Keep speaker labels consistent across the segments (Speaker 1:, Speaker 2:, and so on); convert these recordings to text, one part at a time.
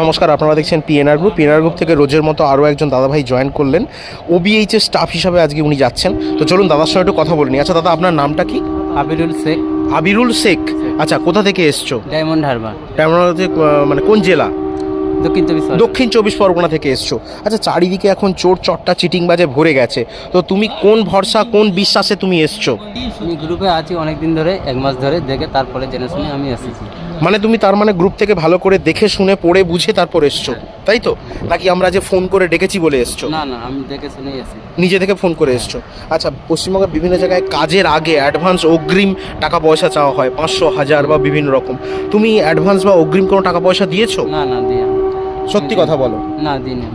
Speaker 1: নমস্কার আপনারা দেখছেন পিএনআর গ্রুপ পিএনআর গ্রুপ থেকে রোজের মতো আরও একজন দাদাভাই জয়েন করলেন। ওবিএইচের স্টাফ হিসাবে আজকে উনি যাচ্ছেন। তো চলুন দাদার সঙ্গে একটু কথা বলিনি আচ্ছা দাদা আপনার নামটা কি?
Speaker 2: আবিরুল শেখ।
Speaker 1: আবিরুল শেখ। আচ্ছা কোথা থেকে এসছো?
Speaker 2: ডায়মন্ড হারবার।
Speaker 1: আপনারা মানে কোন জেলা?
Speaker 2: দক্ষিণ চব্বিশ পরগনা।
Speaker 1: দক্ষিণ চব্বিশ পরগনা থেকে এসছো। আচ্ছা চারিদিকে এখন চোর চট্টা চিটিং বাজে ভরে গেছে। তো তুমি কোন ভরসা কোন বিশ্বাসে তুমি এসছো?
Speaker 2: আমি গ্রুপে আছি অনেক দিন ধরে এক মাস ধরে দেখে তারপরে জেনে শুনে আমি এসেছি।
Speaker 1: মানে তুমি তার মানে গ্রুপ থেকে ভালো করে দেখে শুনে পড়ে বুঝে তারপর এসছো তাই তো? নাকি আমরা যে ফোন করে ডেকেছি বলে এসছো?
Speaker 2: না না আমি দেখে শুনেই এসেছি।
Speaker 1: নিজে থেকে ফোন করে এসছো। আচ্ছা পশ্চিমবঙ্গের বিভিন্ন জায়গায় কাজের আগে অ্যাডভান্স অগ্রিম টাকা পয়সা চাওয়া হয় পাঁচশো হাজার বা বিভিন্ন রকম। তুমি অ্যাডভান্স বা অগ্রিম কোনো টাকা পয়সা দিয়েছ?
Speaker 2: না না দিয়ে
Speaker 1: সত্যি কথা বলো।
Speaker 2: না দিইনি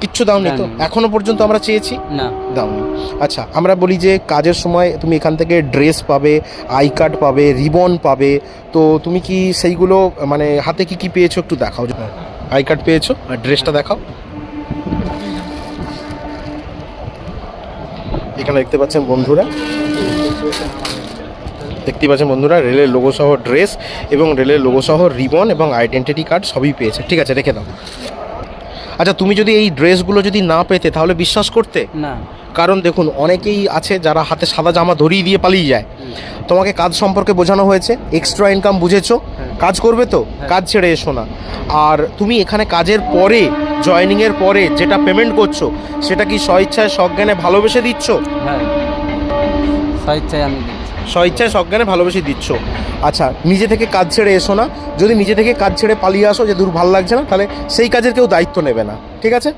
Speaker 1: কিচ্ছু দাওনি তো। এখনও পর্যন্ত আমরা চেয়েছি?
Speaker 2: না।
Speaker 1: দাওনি। আচ্ছা আমরা বলি যে কাজের সময় তুমি এখান থেকে ড্রেস পাবে আই কার্ড পাবে রিবন পাবে তো তুমি কি সেইগুলো মানে হাতে কি কি পেয়েছ একটু দেখাও? আই কার্ড পেয়েছ? আর ড্রেসটা দেখাও। এখানে দেখতে পাচ্ছেন বন্ধুরা। দেখতে পাচ্ছেন বন্ধুরা রেলের লোগো সহ ড্রেস এবং রেলের লোগো সহ রিবন এবং আইডেন্টিটি কার্ড সবই পেয়েছে। ঠিক আছে রেখে দাও। আচ্ছা তুমি যদি এই ড্রেসগুলো যদি না পেতে তাহলে বিশ্বাস করতে?
Speaker 2: না।
Speaker 1: কারণ দেখুন অনেকেই আছে যারা হাতে সাদা জামা ধরিয়ে দিয়ে পালিয়ে যায়। তোমাকে কাজ সম্পর্কে বোঝানো হয়েছে এক্সট্রা ইনকাম বুঝেছ? কাজ করবে তো? কাজ ছেড়ে এসো না। আর তুমি এখানে কাজের পরে জয়েনিংয়ের পরে যেটা পেমেন্ট করছ সেটা কি স্বইচ্ছায় সজ্ঞানে ভালোবেসে দিচ্ছ?
Speaker 2: হ্যাঁ। স্বেচ্ছায় আমি দিচ্ছি
Speaker 1: স্বইচ্ছায় সজ্ঞানে ভালোবেসে দিচ্ছ। আচ্ছা নিজে থেকে কাজ ছেড়ে এসো না। যদি নিজে থেকে কাজ ছেড়ে পালিয়ে আসো যে দূর ভালো লাগছে না, তাহলে সেই কাজের কেউ দায়িত্ব নেবে না। ঠিক আছে?